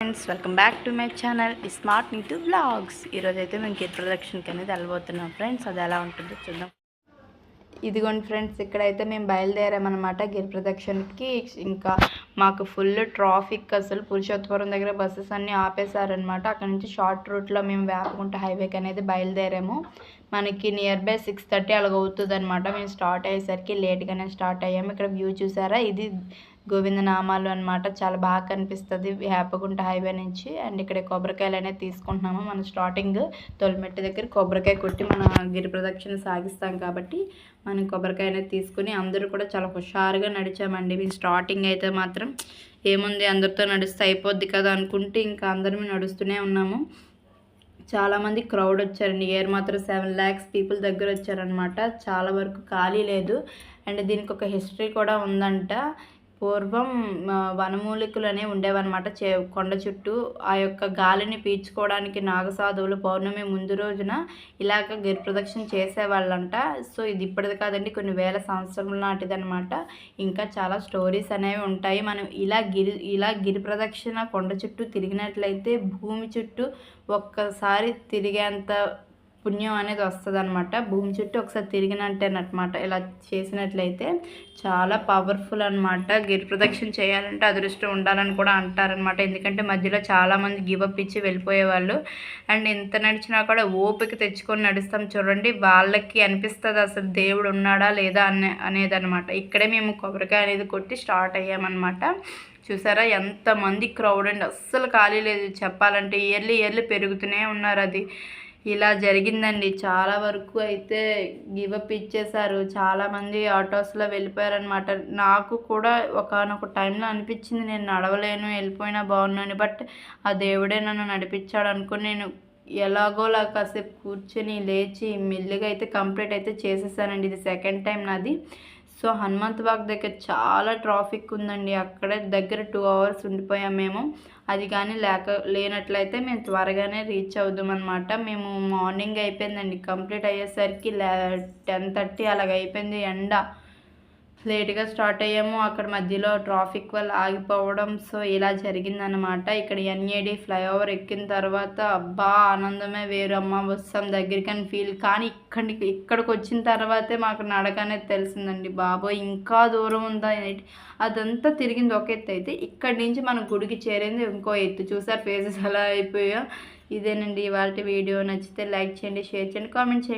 Friends welcome back to my channel. Smart neat vlogs ఈరోజు అయితే మేము గిర్ ప్రొడక్షన్కి అనేది వెళ్ళబోతున్నాం ఫ్రెండ్స్. అది ఎలా ఉంటుందో చూద్దాం. ఇదిగోండి ఫ్రెండ్స్ ఇక్కడైతే మేము బయలుదేరామన్నమాట గిరి ప్రదక్షిణకి ఇంకా మాకు ఫుల్ ట్రాఫిక్ అసలు. పురుషోత్తపురం దగ్గర బస్సెస్ అన్నీ ఆపేశారనమాట అక్కడ నుంచి షార్ట్ రూట్లో మేము వేపకుంట హైవేకి అనేది బయలుదేరాము. మనకి నియర్ బై సిక్స్ థర్టీ అలాగ అవుతుంది అనమాట మేము స్టార్ట్ అయ్యేసరికి లేట్గానే స్టార్ట్ అయ్యాము. ఇక్కడ వ్యూ చూసారా? ఇది గోవింద నామాలు అనమాట చాలా బాగా కనిపిస్తుంది. వేపగుంట హైవే నుంచి అండ్ ఇక్కడ కొబ్బరికాయలు అనేది తీసుకుంటున్నాము. మనం స్టార్టింగ్ తొలిమెట్టి దగ్గర కొబ్బరికాయ కొట్టి మన గిరి ప్రదక్షిణ సాగిస్తాం కాబట్టి మనం కొబ్బరికాయ అనేది తీసుకుని అందరూ కూడా చాలా హుషారుగా నడిచామండి. మేము స్టార్టింగ్ అయితే మాత్రం ఏముంది అందరితో నడిస్తే అయిపోద్ది కదా అనుకుంటే ఇంకా అందరం నడుస్తూనే ఉన్నాము. చాలామంది క్రౌడ్ వచ్చారండి. ఇయర్ మాత్రం సెవెన్ ల్యాక్స్ పీపుల్ దగ్గర వచ్చారనమాట చాలా వరకు ఖాళీ లేదు. అండ్ దీనికి ఒక హిస్టరీ కూడా ఉందంట. పూర్వం వనమూలికలు అనేవి ఉండేవన్నమాట. చే కొండ చుట్టూ ఆ యొక్క గాలిని పీల్చుకోవడానికి నాగసాధువులు పౌర్ణమి ముందు రోజున ఇలాగ గిరి ప్రదక్షిణ చేసేవాళ్ళంట. సో ఇది ఇప్పటిది కాదండి కొన్ని వేల సంవత్సరాల నాటిదనమాట ఇంకా చాలా స్టోరీస్ అనేవి ఉంటాయి. మనం ఇలా గిరి ఇలా గిరి ప్రదక్షిణ కొండ చుట్టూ తిరిగినట్లయితే భూమి చుట్టూ ఒక్కసారి తిరిగేంత పుణ్యం అనేది వస్తుంది అనమాట భూమి చుట్టూ ఒకసారి తిరిగినట్టేనమాట ఇలా చేసినట్లయితే చాలా పవర్ఫుల్ అనమాట గిరి ప్రదక్షిణ చేయాలంటే అదృష్టం ఉండాలని కూడా అంటారనమాట ఎందుకంటే మధ్యలో చాలామంది గివప్ ఇచ్చి వెళ్ళిపోయేవాళ్ళు. అండ్ ఎంత నడిచినా కూడా ఓపిక తెచ్చుకొని నడుస్తాం చూడండి. వాళ్ళకి అనిపిస్తుంది అసలు దేవుడు ఉన్నాడా లేదా అనే అనేది అనమాట ఇక్కడే మేము కొబ్బరికాయ అనేది కొట్టి స్టార్ట్ అయ్యామన్నమాట. చూసారా? ఎంతమంది క్రౌడ్ అండి. అస్సలు ఖాళీ లేదు. చెప్పాలంటే ఇయర్లీ ఇయర్లీ పెరుగుతూనే ఉన్నారు అది. ఇలా జరిగిందండి. చాలా వరకు అయితే గివప్ ఇచ్చేశారు చాలామంది ఆటోస్లో వెళ్ళిపోయారనమాట నాకు కూడా ఒకనొక టైంలో అనిపించింది. నేను నడవలేను వెళ్ళిపోయినా బాగున్నాను. బట్ ఆ దేవుడే నన్ను నడిపించాడు అనుకుని నేను ఎలాగోలా కాసేపు కూర్చొని లేచి మెల్లిగా అయితే కంప్లీట్ అయితే చేసేసానండి. ఇది సెకండ్ టైం నాది. సో హనుమంత్ బాగ్ దగ్గర చాలా ట్రాఫిక్ ఉందండి. అక్కడే దగ్గర టూ అవర్స్ ఉండిపోయాం మేము. అది కానీ లేక లేనట్లయితే మేము త్వరగానే రీచ్ అవుదాం అనమాట మేము మార్నింగ్ అయిపోయిందండి. కంప్లీట్ అయ్యేసరికి లే టెన్ థర్టీ అలాగ అయిపోయింది ఎండ. లేట్గా స్టార్ట్ అయ్యాము. అక్కడ మధ్యలో ట్రాఫిక్ వల్ల ఆగిపోవడం. సో ఇలా జరిగిందనమాట ఇక్కడ ఎన్ఏడి ఫ్లైఓవర్ ఎక్కిన తర్వాత అబ్బా ఆనందమే వేరు. అమ్మ వస్తాం దగ్గరికి అని ఫీల్. కానీ ఇక్కడికి ఇక్కడికి వచ్చిన తర్వాతే మాకు నడక అనేది తెలిసిందండి బాబోయ్. ఇంకా దూరం ఉందా అదంతా తిరిగింది ఒక ఎత్తు అయితే. ఇక్కడి నుంచి మనం గుడికి చేరింది ఇంకో ఎత్తు. చూసారు ఫేసెస్ అలా అయిపోయా ఇదేనండి ఇవాళ వీడియో. నచ్చితే లైక్ చేయండి షేర్ చేయండి కామెంట్ చేయండి.